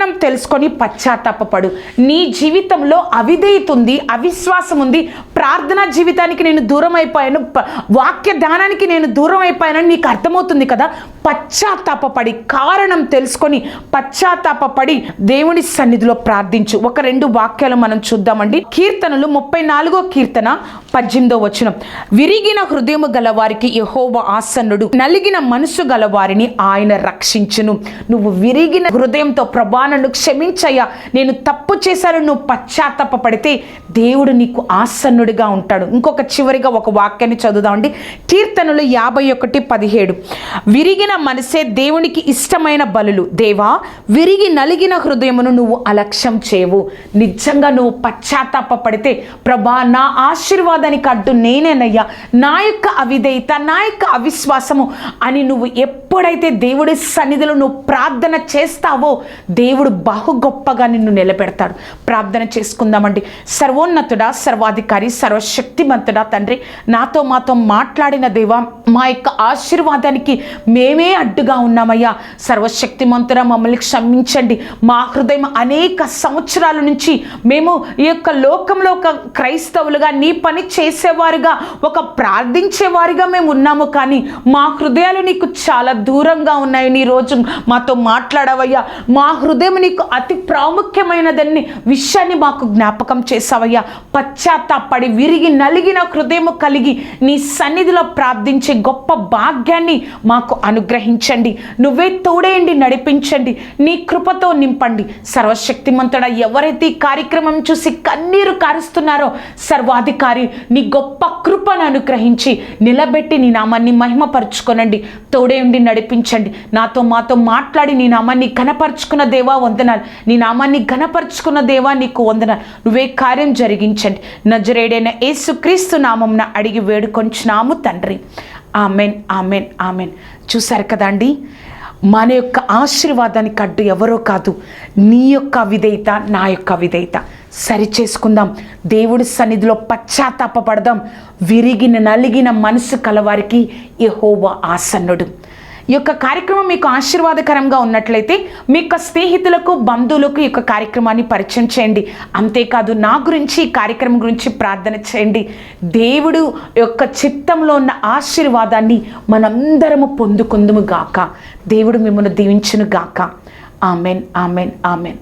కారణం తెలుసుకొని పశ్చాత్తాపడు నీ జీవితంలో అవిధేయత ఉంది అవిశ్వాసం ఉంది ప్రార్థనా జీవితానికి నేను దూరం అయిపోయాను వాక్య ధ్యానానికి నేను దూరం అయిపోయానని నీకు అర్థమవుతుంది కదా? పశ్చాత్తాపపడి కారణం తెలుసుకొని పశ్చాత్తాపపడి దేవుని సన్నిధిలో ప్రార్థించు. ఒక రెండు వాక్యాలు మనం చూద్దామండి. కీర్తనలు ముప్పై నాలుగో కీర్తన పద్దెనిమిదో వచనం. విరిగిన హృదయము గల వారికి యహోవ ఆసన్నుడు. నలిగిన మనసు గల వారిని ఆయన రక్షించును. నువ్వు విరిగిన హృదయంతో ప్రభా నన్ను క్షమించయ్యా. నేను తప్పు చేశాను నువ్వు పశ్చాత్తాప పడితే దేవుడు నీకు దేవుడిగా ఉంటాడు. ఇంకొక చివరిగా ఒక వాక్యాన్ని చదువుదామండి. కీర్తనలు యాభై ఒకటి పదిహేడు. విరిగిన మనసే దేవునికి ఇష్టమైన బలులు. దేవా విరిగి నలిగిన హృదయమును నువ్వు అలక్ష్యం చేయవు నిజంగా నువ్వు పశ్చాత్తాప పడితే ప్రభా నా ఆశీర్వాదానికి అడ్డు నేనేనయ్యా. నా యొక్క అవిధేయత నా యొక్క అవిశ్వాసము అని నువ్వు ఎప్పుడైతే దేవుడి సన్నిధిలో నువ్వు ప్రార్థన చేస్తావో దేవుడు బహు గొప్పగా నిన్ను నిలబెడతాడు. ప్రార్థన చేసుకుందామండి. సర్వోన్నతుడా సర్వాధికారి సర్వశక్తిమంతుడా తండ్రి. నాతో మాతో మాట్లాడిన దేవా మా యొక్క ఆశీర్వాదానికి మేమే అడ్డుగా ఉన్నామయ్యా. సర్వశక్తిమంతుడా మమ్మల్ని క్షమించండి. మా హృదయం అనేక సంవత్సరాల నుంచి మేము ఈ యొక్క లోకంలో ఒక క్రైస్తవులుగా నీ పని చేసేవారుగా ఒక ప్రార్థించేవారిగా మేము ఉన్నాము. కానీ మా హృదయాలు నీకు చాలా దూరంగా ఉన్నాయి. నీ రోజు మాతో మాట్లాడవయ్యా. మా హృదయం నీకు అతి ప్రాముఖ్యమైనదన్ని విషయాన్ని మాకు జ్ఞాపకం చేసావయ్యా. పశ్చాత్తాపడి విరిగి నలిగిన హృదయము కలిగి నీ సన్నిధిలో ప్రార్థించే గొప్ప భాగ్యాన్ని మాకు అనుగ్రహించండి. నువ్వే తోడేయండి నడిపించండి. నీ కృపతో నింపండి. సర్వశక్తిమంతుడ ఎవరైతే ఈ కార్యక్రమం చూసి కన్నీరు కారుస్తున్నారో సర్వాధికారి నీ గొప్ప కృపను అనుగ్రహించి నిలబెట్టి నీ నామాన్ని మహిమపరుచుకొనండి. తోడేయండి నడిపించండి. నాతో మాతో మాట్లాడి నీ నామాన్ని ఘనపరుచుకున్న దేవా వందనాలు. నీ నామాన్ని ఘనపరుచుకున్న దేవా నీకు వందనాలు. నువ్వే కార్యం జరిగించండి. నజరేడే నజరేడైన యేసుక్రీస్తు నామంన అడిగి వేడుకొంచున్నాము తండ్రి. Amen amen amen. చూశారు అండి? మన యొక్క ఆశీర్వాదానికి అడ్డు ఎవరో కాదు నీ యొక్క విధేయత నా యొక్క విధేయత సరి చేసుకుందాం. దేవుడి సన్నిధిలో పశ్చాత్తాపడదాం విరిగిన నలిగిన మనసు కలవారికి యహోవ ఆసన్నుడు. ఈ యొక్క కార్యక్రమం మీకు ఆశీర్వాదకరంగా ఉన్నట్లయితే మీ యొక్క స్నేహితులకు బంధువులకు ఈ యొక్క కార్యక్రమాన్ని పరిచయం చేయండి. అంతేకాదు నా గురించి ఈ కార్యక్రమం గురించి ప్రార్థన చేయండి. దేవుడు యొక్క చిత్తంలో ఉన్న ఆశీర్వాదాన్ని మనందరము పొందుకుందుము గాక. దేవుడు మిమ్మల్ని దీవించును గాక. Amen amen amen.